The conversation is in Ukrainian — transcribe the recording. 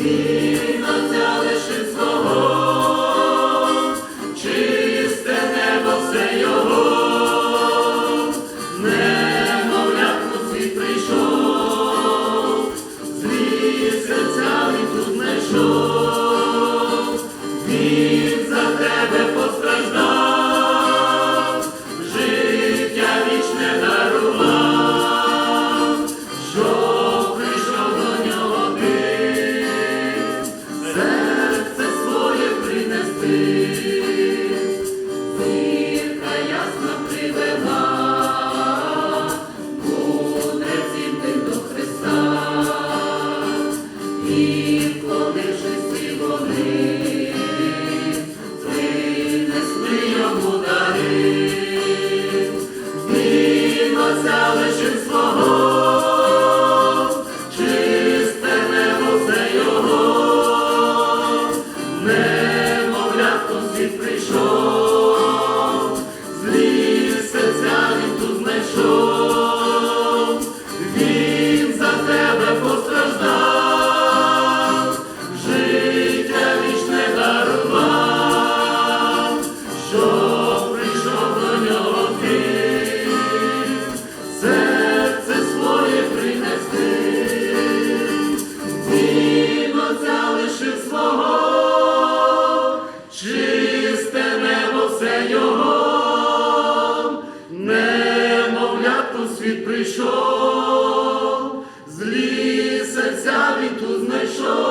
він отця лишив прийшов, світ прийшов, злі серця він тут знайшов.